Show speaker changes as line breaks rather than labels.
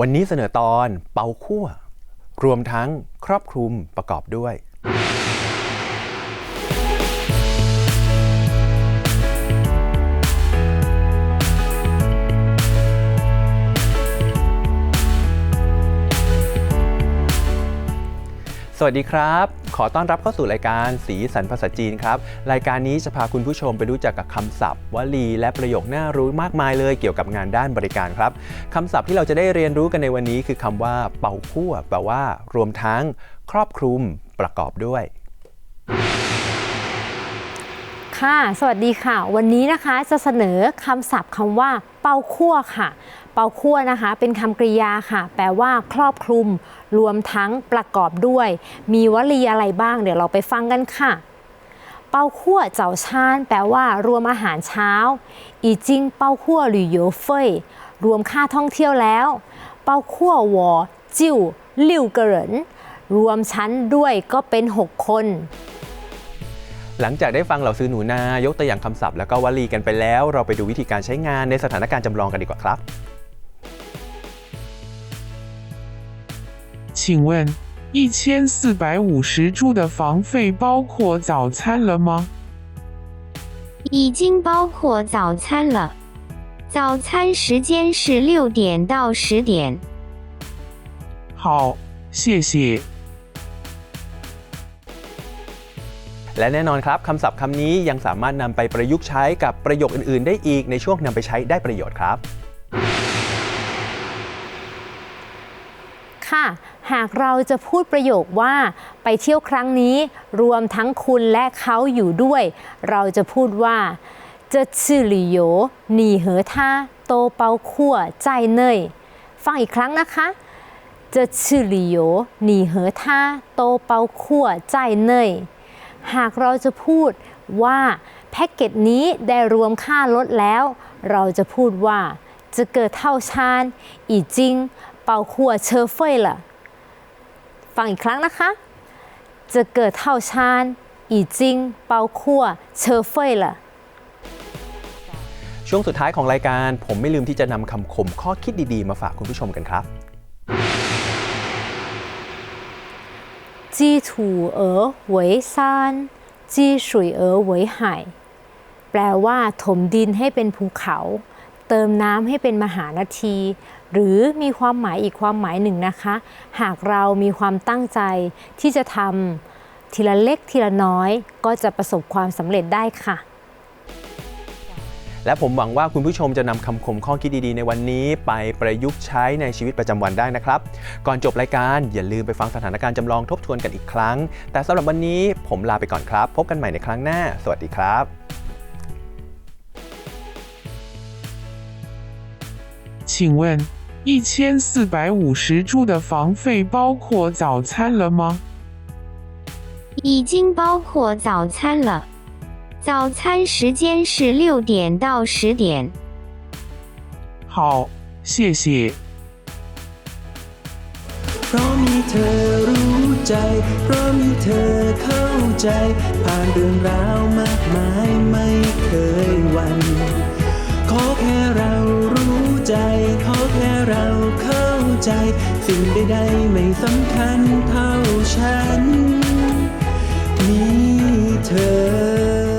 วันนี้เสนอตอนเป่าคั่ว รวมทั้งครอบคลุมประกอบด้วย สวัสดีครับ ขอต้อนรับเข้าสู่รายการสีสันภาษาจีนครับ รายการนี้จะพาคุณผู้ชมไปรู้จักกับคำศัพท์ วลี และประโยคน่ารู้มากมายเลยเกี่ยวกับงานด้านบริการครับคำศัพท์ที่เราจะได้เรียนรู้กันในวันนี้คือคำว่า เป่าคั่วแปลว่า รวมทั้ง ครอบคลุมประกอบด้วย
ค่ะ สวัสดีค่ะ วันนี้นะคะจะเสนอคำศัพท์คำว่า เป่าคั่วค่ะ เป่าคั่วนะคะ เป็นคำกริยาค่ะ แปลว่า ครอบคลุม รวมทั้งประกอบด้วย มีวลีอะไรบ้าง เดี๋ยวเราไปฟังกันค่ะ เป่าคั่วเจ้าชานแปลว่า รวมอาหารเช้า อีจิงเป่าคั่วหรือโยเฟยรวมค่าท่องเที่ยวแล้ว เป่าคั่ววอจิ้วลิ่วเกรินรวมชั้นด้วยก็เป็น 6 คน
หลังจากได้ฟังเหล่าซื้อหนูนายกตัวอย่างคำศัพท์แล้วก็วลีกันไปแล้ว เราไปดูวิธีการใช้งานในสถานการณ์จำลองกันดีกว่าครับ
请问，一千四百五十铢的房费包括早餐了吗？
已经包括早餐了。早餐时间是六点到十点。
好，谢谢。
และแน่นอนครับคำศัพท์คำนี้ยังสามารถนำไปประยุกต์ใช้กับประโยคอื่นๆ ได้อีกในช่วงนำไปใช้ได้ประโยชน์ครับ
ค่ะ หากเราจะพูดประโยคว่าไปเที่ยวครั้งนี้รวมทั้งคุณและเขาอยู่ด้วย เราจะพูดว่าจะชื่อลีโยหนีเหอท่าโตเปาขั่วใจเนยฟังอีกครั้งนะคะจะชื่อลีโยหนีเหอท่าโตเปาขั่วใจเนย หากเราจะพูดว่าแพ็กเกจนี้ได้รวมค่าลดแล้ว เราจะพูดว่าจะเกิดเท่าชานอีจริงเป่าขัวเชอเฟยล่ะฟังอีกครั้งนะคะจะเกิดเท่าชานอีจริงเป่าขัวเชอเฟยล่ะ
ช่วงสุดท้ายของรายการผมไม่ลืมที่จะนำคำคมข้อคิดดีๆ มาฝากคุณผู้ชมกันครับ
จีถูเอ๋อหวยซานจีสุยเอ๋อหวยไห่แปลว่าถมดินให้เป็นภูเขา เติมน้ำให้เป็นมหานาที หรือมีความหมายอีกความหมายหนึ่งนะคะ หากเรามีความตั้งใจที่จะทำทีละเล็กทีละน้อยก็จะประสบความสำเร็จได้ค่ะ
และผมหวังว่าคุณผู้ชมจะนำคำคมข้อคิดดีๆ ในวันนี้ ไปประยุกต์ใช้ในชีวิตประจำวันได้นะครับ ก่อนจบรายการอย่าลืมไปฟังสถานการณ์จำลองทบทวนกันอีกครั้ง แต่สำหรับวันนี้ผมลาไปก่อนครับ พบกันใหม่ในครั้งหน้า สวัสดีครับ
请问，一千四百五十铢的房费包括早餐了吗？
已经包括早餐了。 早餐时间是六点到十点。
好，谢谢。 เ
พราะมีเธอรู้ใจ เพราะมีเธอเข้าใจ ผ่านเรื่องราวมากมายไม่เคยหวัน ขอแค่เรารู้ใจ ขอแค่เราเข้าใจ สิ่งใดๆไม่สำคัญเท่าฉัน มีเธอ